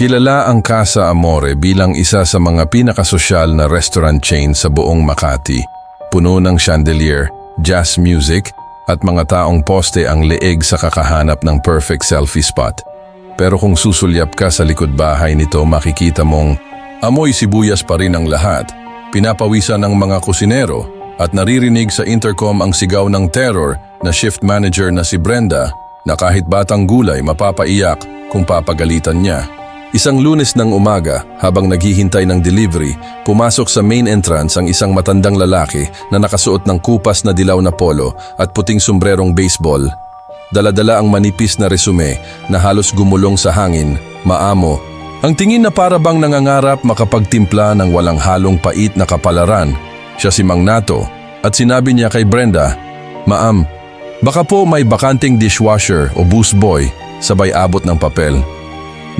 Kilala ang Casa Amore bilang isa sa mga pinakasosyal na restaurant chain sa buong Makati. Puno ng chandelier, jazz music, at mga taong poste ang leeg sa kakahanap ng perfect selfie spot. Pero kung susulyap ka sa likod bahay nito, makikita mong amoy sibuyas pa rin ang lahat. Pinapawisan ng mga kusinero at naririnig sa intercom ang sigaw ng terror na shift manager na si Brenda na kahit batang gulay mapapaiyak kung papagalitan niya. Isang lunes ng umaga, habang naghihintay ng delivery, pumasok sa main entrance ang isang matandang lalaki na nakasuot ng kupas na dilaw na polo at puting sombrerong baseball. Daladala ang manipis na resume na halos gumulong sa hangin, maamo. Ang tingin na para bang nangangarap makapagtimpla ng walang halong pait na kapalaran. Siya si Mang Nato at sinabi niya kay Brenda, Maam, baka po may bakanting dishwasher o boost boy sabay abot ng papel.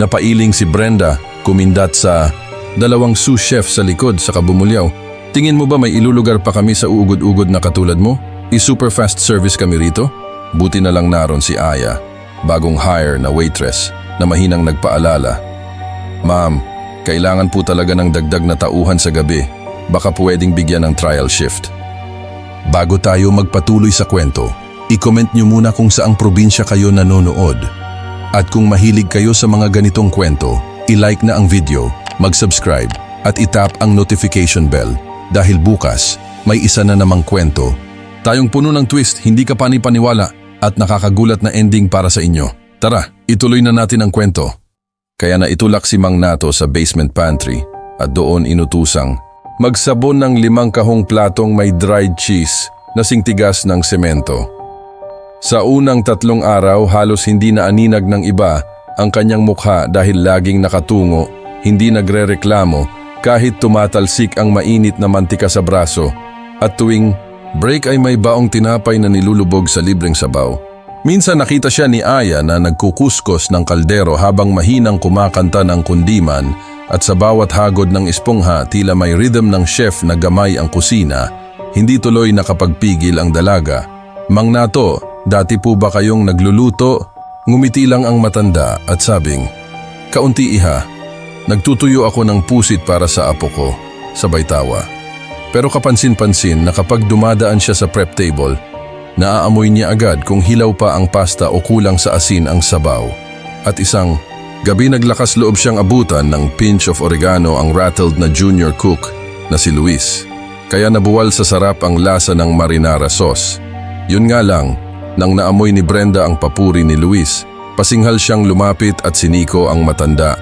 Napailing si Brenda, kumindat sa dalawang sous chef sa likod sa kabumulyaw. Tingin mo ba may ilulugar pa kami sa uugod-ugod na katulad mo? I-super fast service kami rito? Buti na lang naron si Aya, bagong hire na waitress na mahinang nagpaalala. Ma'am, kailangan po talaga ng dagdag na tauhan sa gabi. Baka pwedeng bigyan ng trial shift. Bago tayo magpatuloy sa kwento, i-comment nyo muna kung saang probinsya kayo nanonood. At kung mahilig kayo sa mga ganitong kwento, i-like na ang video, mag-subscribe at itap ang notification bell dahil bukas may isa na namang kwento. Tayong puno ng twist, hindi ka panipaniwala at nakakagulat na ending para sa inyo. Tara, ituloy na natin ang kwento. Kaya na itulak si Mang Nato sa basement pantry at doon inutusang magsabon ng limang kahong platong may dried cheese na singtigas ng semento. Sa unang tatlong araw halos hindi na aninag ng iba ang kanyang mukha dahil laging nakatungo, hindi nagrereklamo kahit tumatalsik ang mainit na mantika sa braso at tuwing break ay may baong tinapay na nilulubog sa libreng sabaw. Minsan nakita siya ni Aya na nagkukuskos ng kaldero habang mahinang kumakanta ng kundiman at sa bawat hagod ng espongha tila may rhythm ng chef na gamay ang kusina, hindi tuloy nakapagpigil ang dalaga. Mang Nato, dati po ba kayong nagluluto? Ngumiti lang ang matanda at sabing, Kaunti iha, nagtutuyo ako ng pusit para sa apo ko, sabay tawa. Pero kapansin-pansin na kapag dumadaan siya sa prep table, naaamoy niya agad kung hilaw pa ang pasta o kulang sa asin ang sabaw. At isang gabi naglakas loob siyang abutan ng pinch of oregano ang rattled na junior cook na si Luis. Kaya nabuwal sa sarap ang lasa ng marinara sauce. Yun nga lang, nang naamoy ni Brenda ang papuri ni Luis, pasinghal siyang lumapit at siniko ang matanda.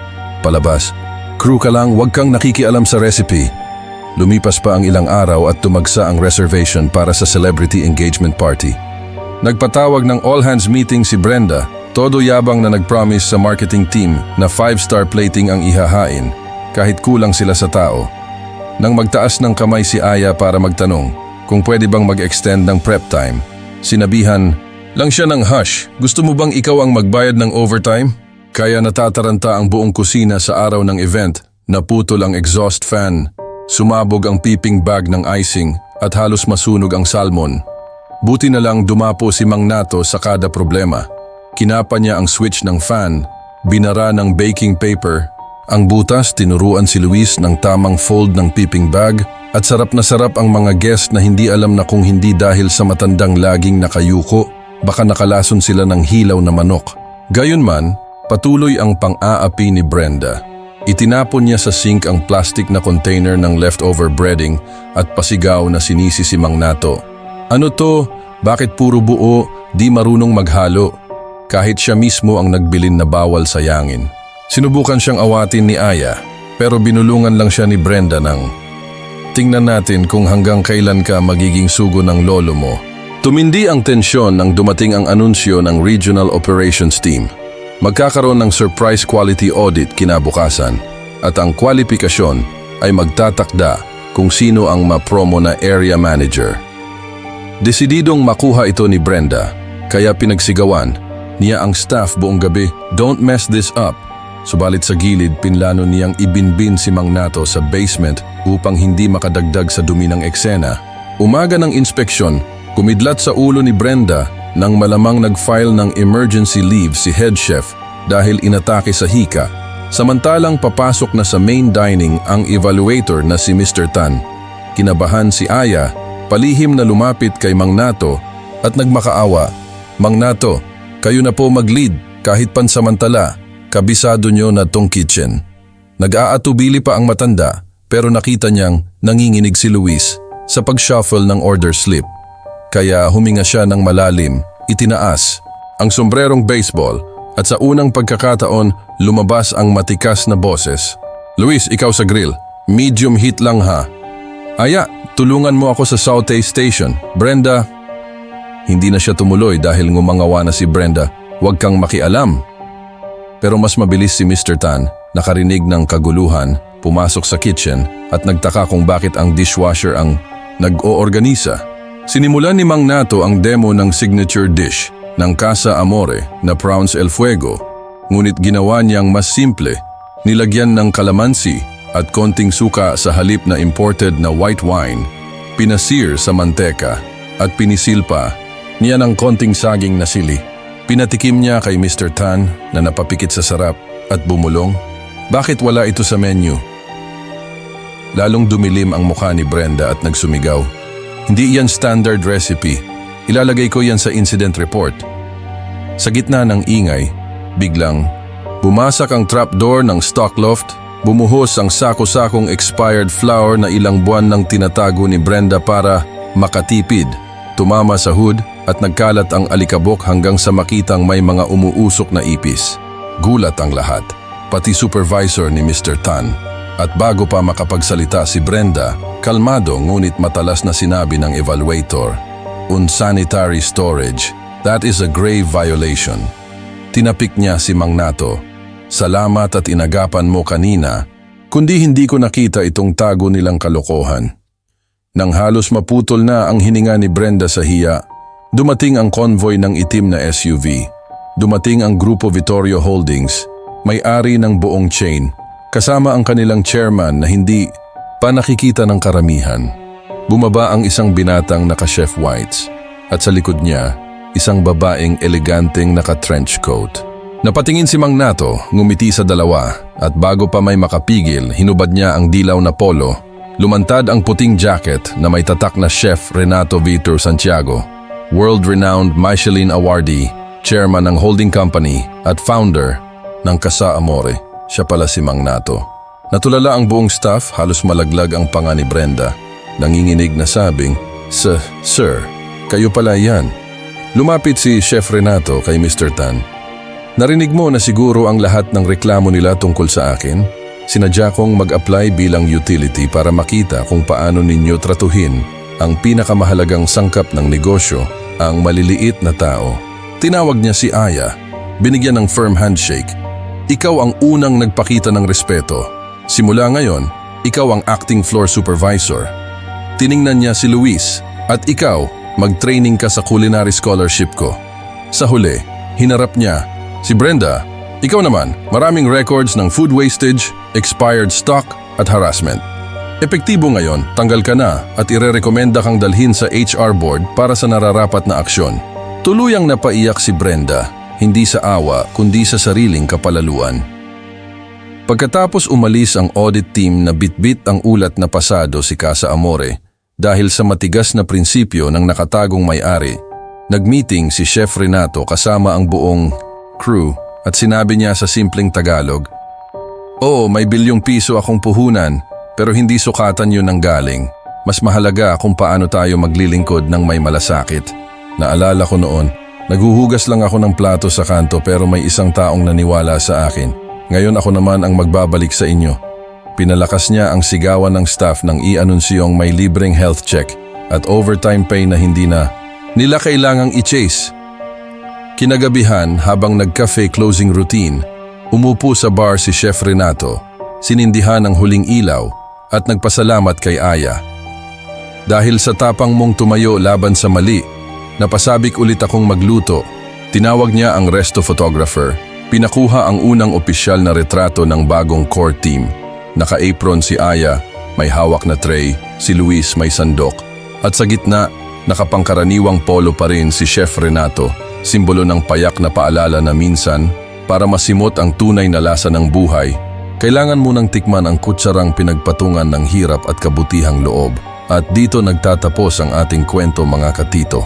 Palabas, crew ka lang, wag kang nakikialam sa recipe. Lumipas pa ang ilang araw at tumagsa ang reservation para sa celebrity engagement party. Nagpatawag ng all-hands meeting si Brenda, todo yabang na nag-promise sa marketing team na 5-star plating ang ihahain kahit kulang sila sa tao. Nang magtaas ng kamay si Aya para magtanong kung pwede bang mag-extend ng prep time, sinabihan, lang siya ng hush, gusto mo bang ikaw ang magbayad ng overtime? Kaya natataranta ang buong kusina sa araw ng event, naputol ang exhaust fan, sumabog ang peeping bag ng icing at halos masunog ang salmon. Buti na lang dumapo si Mang Nato sa kada problema. Kinapa niya ang switch ng fan, binara ng baking paper, ang butas tinuruan si Luis ng tamang fold ng peeping bag at sarap na sarap ang mga guest na hindi alam na kung hindi dahil sa matandang laging nakayuko, baka nakalason sila ng hilaw na manok. Gayunman, patuloy ang pang-aapi ni Brenda. Itinapon niya sa sink ang plastic na container ng leftover breading at pasigaw na sinisi si Mang Nato. Ano to? Bakit puro buo? Di marunong maghalo. Kahit siya mismo ang nagbilin na bawal sayangin. Sinubukan siyang awatin ni Aya pero binulungan lang siya ni Brenda ng Tingnan natin kung hanggang kailan ka magiging sugo ng lolo mo. Tumindi ang tensyon nang dumating ang anunsyo ng Regional Operations Team. Magkakaroon ng surprise quality audit kinabukasan at ang kwalifikasyon ay magtatakda kung sino ang mapromo na area manager. Desididong makuha ito ni Brenda, kaya pinagsigawan niya ang staff buong gabi, don't mess this up. Subalit sa gilid, pinlano niyang ibinbin si Mang Nato sa basement upang hindi makadagdag sa dumi ng eksena. Umaga ng inspeksyon, kumidlat sa ulo ni Brenda nang malamang nag-file ng emergency leave si head chef dahil inatake sa hika Samantalang papasok na sa main dining ang evaluator na si Mr. Tan. Kinabahan si Aya, palihim na lumapit kay Mang Nato at nagmakaawa. Mang Nato, kayo na po mag-lead kahit pansamantala, kabisado nyo na tong kitchen. Nag-aatubili pa ang matanda pero nakita niyang nanginginig si Luis sa pag-shuffle ng order slip. Kaya huminga siya ng malalim, itinaas ang sombrerong baseball at sa unang pagkakataon lumabas ang matikas na boses. Luis, ikaw sa grill. Medium heat lang ha. Aya, tulungan mo ako sa saute station. Brenda, hindi na siya tumuloy dahil ngumangawa na si Brenda. Huwag kang makialam. Pero mas mabilis si Mr. Tan, nakarinig ng kaguluhan, pumasok sa kitchen at nagtaka kung bakit ang dishwasher ang nag-oorganisa. Sinimulan ni Mang Nato ang demo ng signature dish ng Casa Amore na Prawns El Fuego, ngunit ginawa niyang mas simple, nilagyan ng kalamansi at konting suka sa halip na imported na white wine, pinasir sa manteka at pinisil pa niya ng konting saging na sili. Pinatikim niya kay Mr. Tan na napapikit sa sarap at bumulong. Bakit wala ito sa menu? Lalong dumilim ang mukha ni Brenda at nagsumigaw. Hindi yan standard recipe. Ilalagay ko yan sa incident report. Sa gitna ng ingay, biglang bumasak ang trapdoor ng stock loft, bumuhos ang sako-sakong expired flour na ilang buwan nang tinatago ni Brenda para makatipid. Tumama sa hood at nagkalat ang alikabok hanggang sa makitang may mga umuusok na ipis. Gulat ang lahat, pati supervisor ni Mr. Tan. At bago pa makapagsalita si Brenda, kalmado ngunit matalas na sinabi ng evaluator, Unsanitary storage, that is a grave violation. Tinapik niya si Mang Nato, Salamat at inagapan mo kanina, kundi hindi ko nakita itong tago nilang kalokohan. Nang halos maputol na ang hininga ni Brenda sa hiya, dumating ang convoy ng itim na SUV. Dumating ang Grupo Vittorio Holdings, may-ari ng buong chain, kasama ang kanilang chairman na hindi pa nakikita ng karamihan. Bumaba ang isang binatang naka-chef whites at sa likod niya, isang babaeng eleganteng naka-trench coat. Napatingin si Mang Nato, ngumiti sa dalawa at bago pa may makapigil, hinubad niya ang dilaw na polo. Lumantad ang puting jacket na may tatak na chef Renato Vitor Santiago, world-renowned Michelin awardee, chairman ng holding company at founder ng Casa Amore. Siya pala si Mang Nato. Natulala ang buong staff, halos malaglag ang panga ni Brenda. Nanginginig na sabing, Sir, Sir, kayo pala yan. Lumapit si Chef Renato kay Mr. Tan. Narinig mo na siguro ang lahat ng reklamo nila tungkol sa akin? Sinadya kong mag-apply bilang utility para makita kung paano ninyo tratuhin ang pinakamahalagang sangkap ng negosyo, ang maliliit na tao. Tinawag niya si Aya, binigyan ng firm handshake. Ikaw ang unang nagpakita ng respeto. Simula ngayon, ikaw ang acting floor supervisor. Tiningnan niya si Luis at ikaw mag-training ka sa culinary scholarship ko. Sa huli, hinarap niya, si Brenda, ikaw naman, maraming records ng food wastage, expired stock at harassment. Epektibo ngayon, tanggal ka na at irerekomenda kang dalhin sa HR board para sa nararapat na aksyon. Tuluyang napaiyak si Brenda, hindi sa awa kundi sa sariling kapalaluan. Pagkatapos umalis ang audit team na bitbit ang ulat na pasado si Casa Amore dahil sa matigas na prinsipyo ng nakatagong may-ari, nagmeeting si Chef Renato kasama ang buong crew at sinabi niya sa simpleng Tagalog, Oo, may bilyong piso akong puhunan pero hindi sukatan yun ng galing. Mas mahalaga kung paano tayo maglilingkod ng may malasakit. Naalala ko noon, naghuhugas lang ako ng plato sa kanto pero may isang taong naniwala sa akin. Ngayon ako naman ang magbabalik sa inyo. Pinalakas niya ang sigawan ng staff nang i-anunsyong may libreng health check at overtime pay na hindi na nila kailangang i-chase. Kinagabihan habang nagcafe closing routine, umupo sa bar si Chef Renato, sinindihan ang huling ilaw at nagpasalamat kay Aya. Dahil sa tapang mong tumayo laban sa mali, napasabik ulit akong magluto. Tinawag niya ang resto photographer. Pinakuha ang unang opisyal na retrato ng bagong core team. Naka-apron si Aya, may hawak na tray, si Luis may sandok. At sa gitna, nakapangkaraniwang polo pa rin si Chef Renato, simbolo ng payak na paalala na minsan, Para masimot ang tunay na lasa ng buhay, kailangan munang tikman ang kutsarang pinagpatungan ng hirap at kabutihang loob. At dito nagtatapos ang ating kwento mga katito.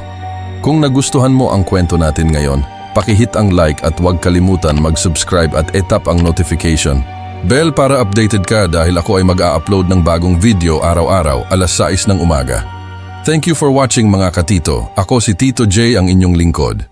Kung nagustuhan mo ang kwento natin ngayon, pakihit ang like at huwag kalimutan mag-subscribe at etap ang notification. Bell para updated ka dahil ako ay mag-a-upload ng bagong video araw-araw alas 6 ng umaga. Thank you for watching mga katito. Ako si Tito J ang inyong lingkod.